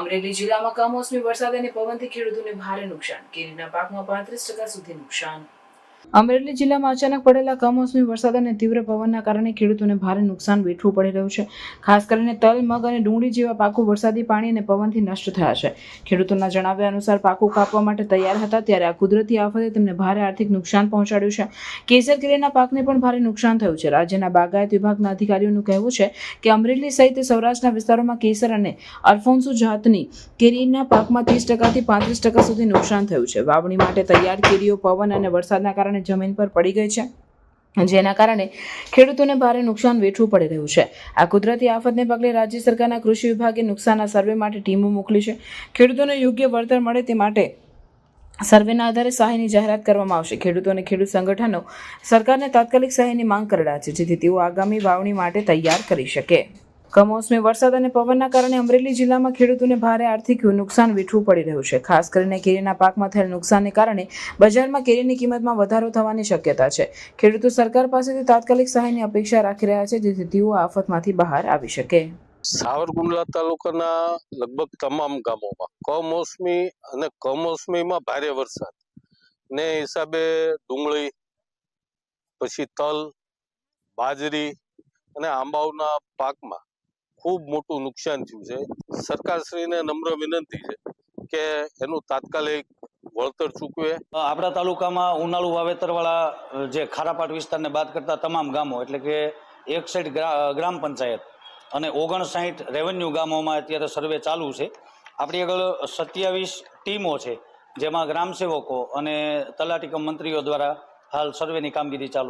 અમરેલી જિલ્લામાં કમોસમી વરસાદ અને પવનથી ખેડૂતોને ભારે નુકસાન. કેરીના પાકમાં પાંત્રીસ ટકા સુધી નુકસાન. અમરેલી જિલ્લામાં અચાનક પડેલા કમોસમી વરસાદ અને તીવ્ર પવનના કારણે ખેડૂતોને ભારે નુકસાન વેઠવું પડી રહ્યું છે. ખાસ કરીને તલ, મગ અને ડુંગળી જેવા પાકો વરસાદી પાણી અને પવનથી નષ્ટ થયા છે. ખેડૂતોના જણાવ્યા અનુસાર પાકો કાપવા માટે તૈયાર હતા ત્યારે આ કુદરતી આફતે તેમને ભારે આર્થિક નુકસાન પહોંચાડ્યું છે. કેસર કેરીના પાકને પણ ભારે નુકસાન થયું છે. રાજ્યના બાગાયત વિભાગના અધિકારીઓનું કહેવું છે કે અમરેલી સહિત સૌરાષ્ટ્રના વિસ્તારોમાં કેસર અને અલ્ફોન્સો જાતની કેરીના પાકમાં ત્રીસ ટકાથી પાંત્રીસ ટકા સુધી નુકસાન થયું છે. વાવણી માટે તૈયાર કેરીઓ, પવન અને વરસાદના કારણે જમીન પર પડી ગઈ છે. જેના કારણે ખેડૂતોને ભારે નુકસાન વેઠવું પડી રહ્યું છે. આ કુદરતી આફતને પગલે રાજ્ય સરકારના કૃષિ વિભાગે નુકસાનના સર્વે માટે ટીમો મોકલી છે. ખેડૂતોને યોગ્ય વળતર મળે તે માટે સર્વેના આધારે સહાયની જાહેરાત કરવામાં આવશે. ખેડૂતો અને ખેડૂત સંગઠનો સરકારને તાત્કાલિક સહાયની માંગ કરડા છે, જેથી તેઓ આગામી વાવણી માટે તૈયાર કરી શકે. કમોસમી વરસાદ અને પવનના કારણે અમરેલી જિલ્લામાં ખેડૂતોને ભારે આર્થિક નુકસાન વેઠવું પડી રહ્યું છે. ખાસ કરીને કેરીના પાકમાં થયેલ નુકસાનને કારણે બજારમાં કેરીની કિંમતમાં વધારો થવાની શક્યતા છે. ખેડૂતો સરકાર પાસેથી તાત્કાલિક સહાયની અપેક્ષા રાખી રહ્યા છે, જેથી તેઓ આફતમાંથી બહાર આવી શકે. સાવરકુંડલા તાલુકાના લગભગ તમામ ગામોમાં કમોસમી અને કમોસમીમાં ભારે વરસાદ ને હિસાબે ડુંગળી, પછી તલ, બાજરી અને આંબાઓના પાકમાં ખૂબ મોટું નુકસાન થયું છે. સરકારશ્રીને નમ્ર વિનંતી છે કે એનું તાત્કાલિક વળતર ચૂકવે. આપણા તાલુકામાં ઉનાળુ વાવેતરવાળા જે ખારાપાટ વિસ્તારને બાદ કરતા તમામ ગામો, એટલે કે એક સાઈડ ગ્રામ પંચાયત અને ઓગણસાઠ રેવન્યુ ગામોમાં અત્યારે સર્વે ચાલુ છે. આપણી આગળ સત્યાવીસ ટીમો છે, જેમાં ગ્રામસેવકો અને તલાટીકમ મંત્રીઓ દ્વારા હાલ સર્વેની કામગીરી ચાલુ